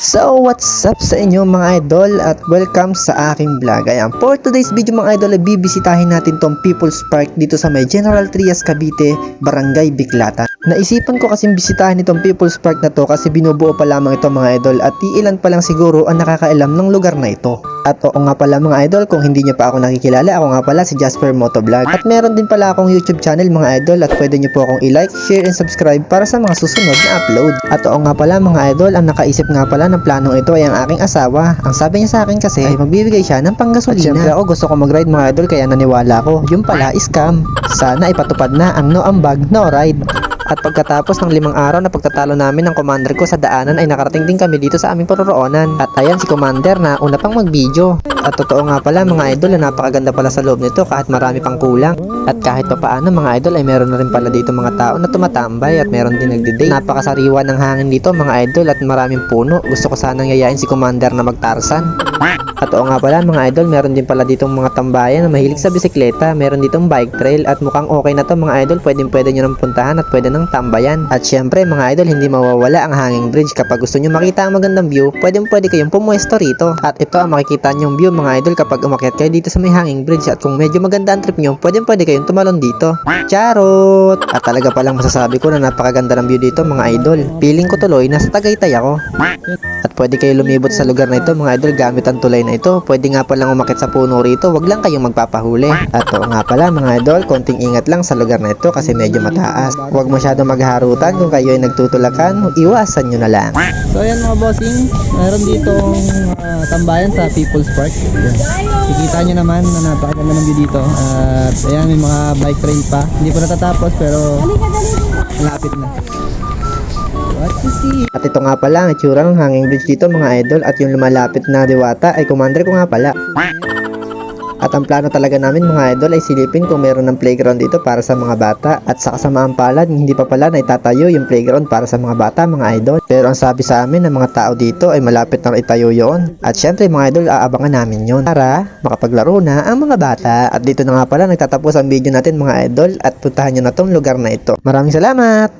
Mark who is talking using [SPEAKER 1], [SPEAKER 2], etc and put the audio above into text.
[SPEAKER 1] So, what's up sa inyo mga idol at welcome sa aking vlog. Ayan, for today's video mga idol bibisitahin natin tong People's Park dito sa may General Trias Cavite, Barangay Biklatan. Naisipan ko kasing bisitahin itong People's Park na to kasi binubuo pa lamang ito mga idol at iilan pa lang siguro ang nakakailam ng lugar na ito. At oo nga pala mga idol, kung hindi nyo pa ako nakikilala, ako nga pala si Jasper Motovlog. At meron din pala akong YouTube channel mga idol at pwede nyo po akong i-like, share, and subscribe para sa mga susunod na upload. At oo nga pala mga idol, ang nakaisip nga pala ng planong ito ay ang aking asawa. Ang sabi niya sa akin kasi ay magbibigay siya ng panggasolina. Siyempre ako gusto ko mag-ride mga idol kaya naniwala ko. Yung pala, scam. Sana ipatupad na ang no ambag, no ride. At pagkatapos ng limang araw na pagtatalo namin ng commander ko sa daanan ay nakarating din kami dito sa aming paroroonan. At ayan si commander na una pang mag-video. At totoo nga pala mga idol na napakaganda pala sa loob nito kahit marami pang kulang. At kahit pa paano mga idol ay meron na rin pala dito mga tao na tumatambay at meron din nagdi-date. Napakasariwa ng hangin dito mga idol at maraming puno. Gusto ko sanang yayain si commander na magtarsan. At oo nga pala mga idol, meron din pala ditong mga tambayan na mahilig sa bisikleta. Meron ditong bike trail at mukhang okay na to mga idol. Pwedeng pwede nyo nang puntahan at pwede nang tambayan. At syempre mga idol, hindi mawawala ang hanging bridge. Kapag gusto nyo makita ang magandang view, pwedeng pwede kayong pumwesto rito. At ito ang makikita nyong view mga idol kapag umakyat kayo dito sa may hanging bridge. At kung medyo maganda ang trip nyo, pwedeng pwede kayong tumalon dito. Charot! At talaga palang masasabi ko na napakaganda ng view dito mga idol. Feeling ko tuloy, nasa Tagaytay ako. At pwede kayo lumibot sa lugar na ito mga idol gamit ang tulay na ito. Pwede nga palang umakit sa puno rito, wag lang kayong magpapahuli. At oo nga pala mga idol, konting ingat lang sa lugar na ito kasi medyo mataas. Huwag masyado magharutan kung kayo ay nagtutulakan, iwasan nyo na lang.
[SPEAKER 2] So ayan mga bossing, meron ditong ah, tambayan sa People's Park. Kikita nyo naman na napakaganda ng view dito. At ayan, may mga bike trail pa. Hindi pa natatapos pero malapit na. What you see?
[SPEAKER 1] At ito nga pala ang itsura ng hanging bridge dito mga idol at yung lumalapit na diwata ay commander ko nga pala. At ang plano talaga namin mga idol ay silipin kung meron ng playground dito para sa mga bata at sa kasamaan palad hindi pa pala na itatayo yung playground para sa mga bata mga idol. Pero ang sabi sa amin ng mga tao dito ay malapit na itayo yon. At syempre mga idol aabangan namin yon para makapaglaro na ang mga bata. At dito na nga pala nagtatapos ang video natin mga idol at puntahan nyo na tong lugar na ito. Maraming salamat!